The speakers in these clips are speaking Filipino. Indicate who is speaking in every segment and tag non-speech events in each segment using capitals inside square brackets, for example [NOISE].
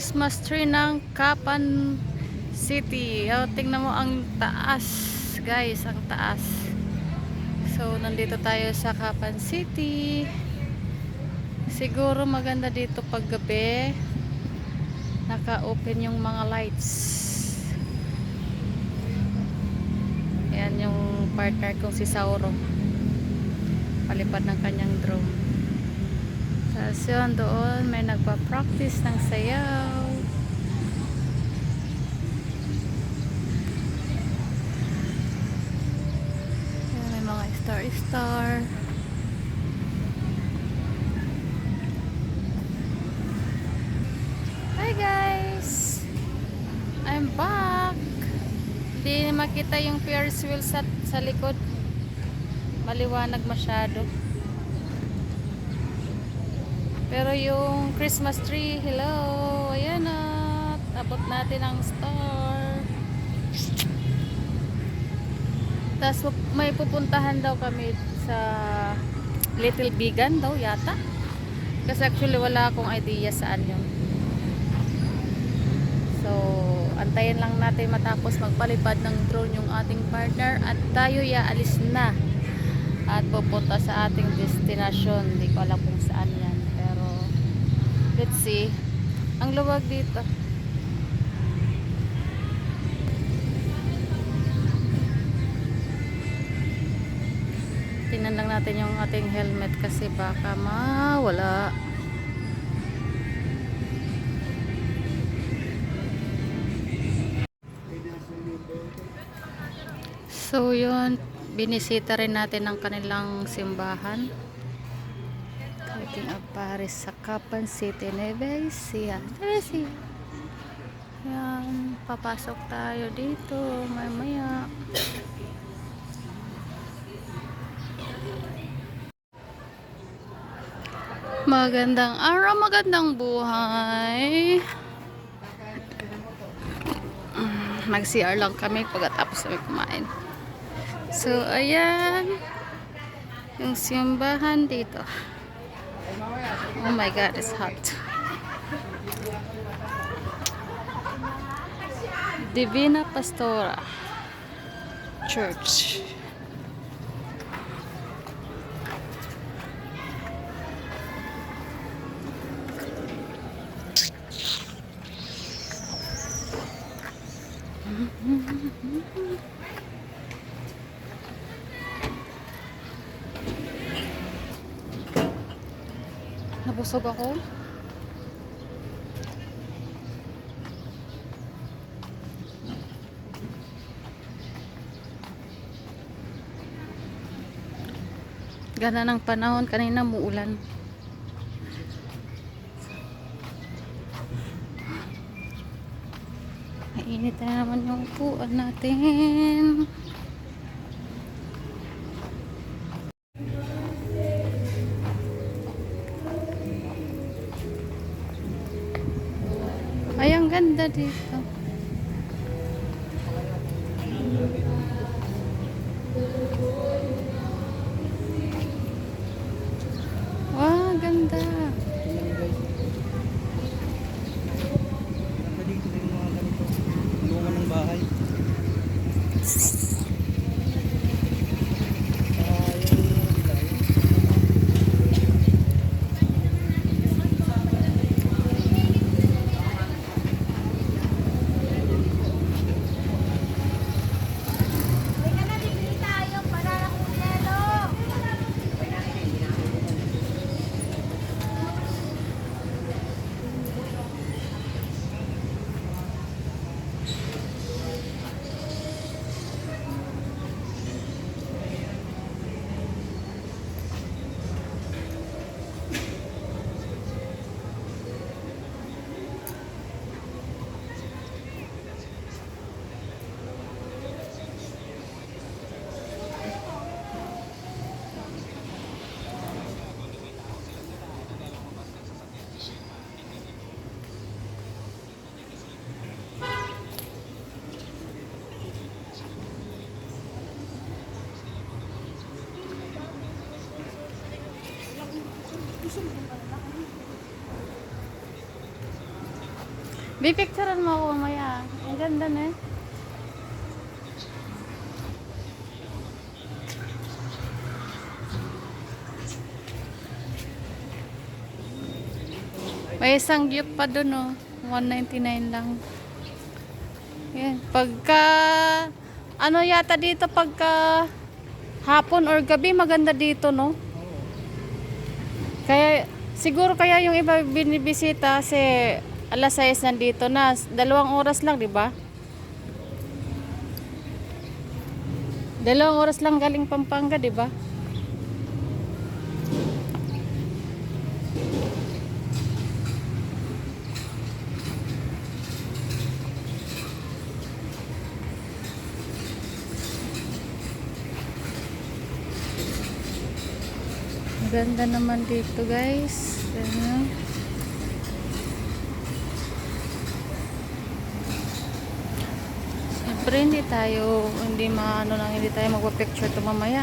Speaker 1: Christmas tree ng Kapan City. Oh, tingnan mo ang taas, guys, ang taas. So, nandito tayo sa Kapan City. Siguro maganda dito pag gabi. Naka-open yung mga lights. Yan yung partner kong si Sauro. Palipad ng kanyang drone. Tapos yun, doon may nagpa-practice ng sayaw. May mga star-star. Hi guys! I'm back! Hindi makita yung Ferris wheel sa, sa likod. Maliwanag masyado. Pero yung Christmas tree, hello, ayan na. Abot natin ang star. Tapos may pupuntahan daw kami sa Little Bigan daw yata. Kasi actually wala akong idea saan yun. So, antayin lang natin matapos magpalipad ng drone yung ating partner at tayo ya alis na at pupunta sa ating destination. Hindi ko alam kung saan let's see. Ang luwag dito. Tingnan lang natin yung ating helmet kasi baka mawala. So yun, binisita rin natin ang kanilang simbahan. Paris sa Kapan City, Nueva Ecija. Nueva Ecija. Yan, papasok tayo dito mamaya. Magandang araw, magandang buhay. Mm, Mag-CR lang kami pagkatapos kami kumain. So, ayan. Yung simbahan dito. Oh my God, it's hot. Divina Pastora Church. Nabusog ako. Ganda ng panahon. Kanina muulan. Mainit na naman yung upuan natin. Ganda dito. Wow, Bipicturean mo ako mamaya. Ang ganda na eh. May isang jeep pa dun oh. 199 lang. Yan. Pagka, ano yata dito pagka hapon or gabi maganda dito no? Kaya, siguro kaya yung iba binibisita kasi alas 6 nandito na. Dalawang oras lang, di ba? Dalawang oras lang galing Pampanga, di ba? Maganda naman dito guys. Ganyan. Siyempre hindi tayo, hindi maano lang, hindi tayo magpa-picture to mamaya.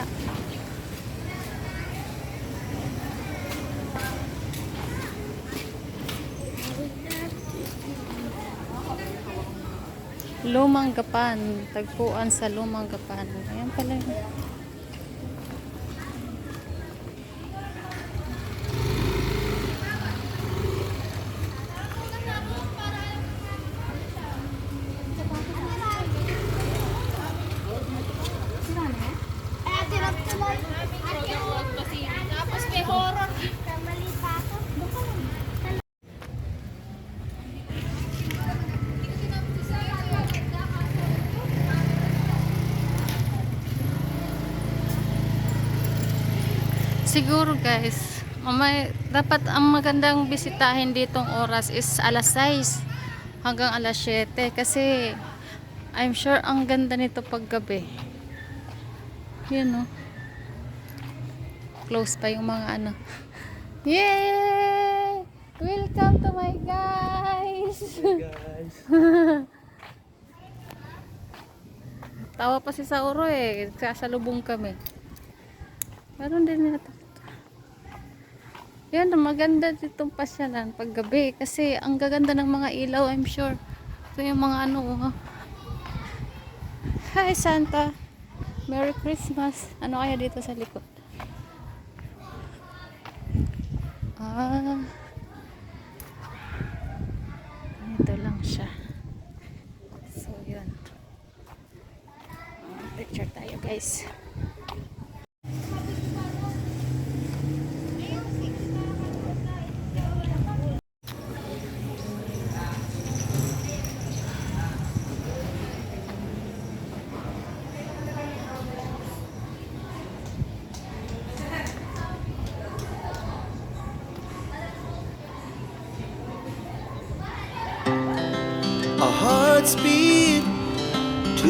Speaker 1: Lumang Gapan. Tagpuan sa Lumang Gapan. Ayan pala yun. Siguro guys, mamay, dapat ang magandang bisitahin ditong oras is alas 6 hanggang alas 7 kasi I'm sure ang ganda nito paggabi. Yun no. Close pa yung mga ano. [LAUGHS] Yay! Welcome to my guys!
Speaker 2: Guys. [LAUGHS]
Speaker 1: Tawa pa si Sauro eh. Kasalubong kami. Meron din nila. Yan, maganda ditong pasyalan pag gabi. Kasi ang gaganda ng mga ilaw, I'm sure. Ito yung mga ano. oh. Hi, Santa. Merry Christmas. Ano kaya dito sa likod? Ah. Ito lang siya. So, yun. Picture tayo, guys.